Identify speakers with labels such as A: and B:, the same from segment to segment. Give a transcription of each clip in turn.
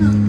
A: No.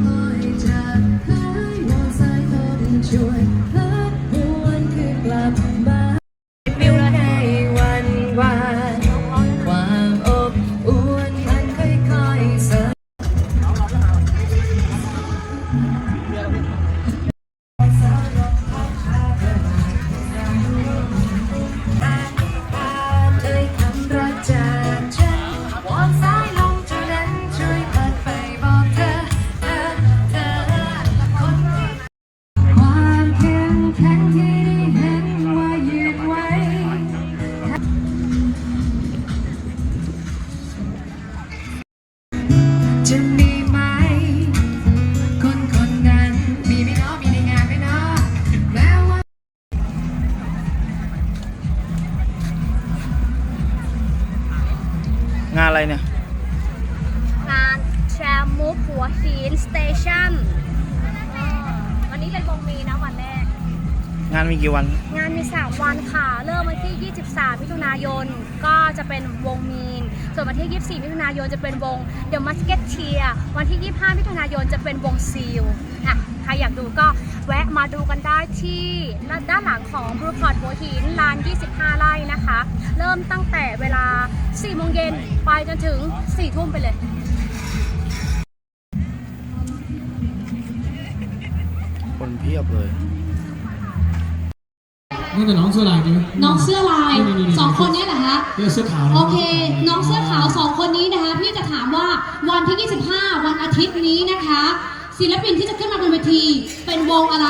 A: งานอะไรเนี่ย
B: งานแทรมมูฟหัวหินสเตชันวันนี้เป็นวงมีนะวันแรก
A: งานมีกี่วัน
B: งานมี 3 วันค่ะ เริ่มวันที่ 23 มิถุนายน ก็จะเป็นวงมีน ส่วนวันที่ 24 มิถุนายนจะเป็นวง The Musketeer วันที่ 25 มิถุนายนจะเป็นวงซีลอะใครอยากดูก็แวะมาดูกันได้ที่ด้านหลังของบรูพอร์ตหัวหินลาน 25 ไร่นะคะ เริ่มตั้งแต่เวลา 4โมงเย็นไปจนถึง4ทุ่มไปเลย
A: คนเพียบเลย
C: นี่แต่น้องเสื้อลายดีไหม
D: น้องเสื้อลาย
C: นี่นี่นี่
D: สองคนเนี้แหละคะ
C: เสื้อเสื้อขาวนะ
D: โอเค น้องเสื้อขาวสองคนนี้นะคะ พี่จะถามว่าวันที่ 25 วันอาทิตย์นี้นะคะ ศิลปินที่จะขึ้นมาบนเวทีเป็นวงอะไร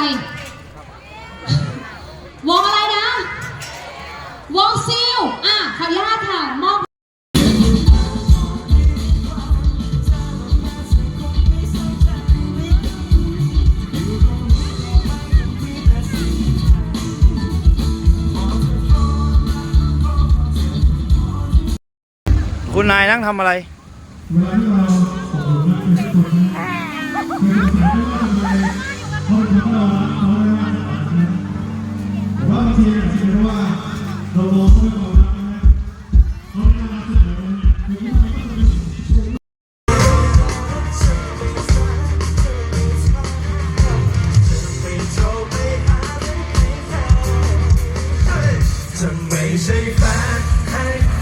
D: วงอะไรนะ วงซิ คุ
A: ณนายนั่งทำอะไร
C: จะไม่ใช่แฟนให้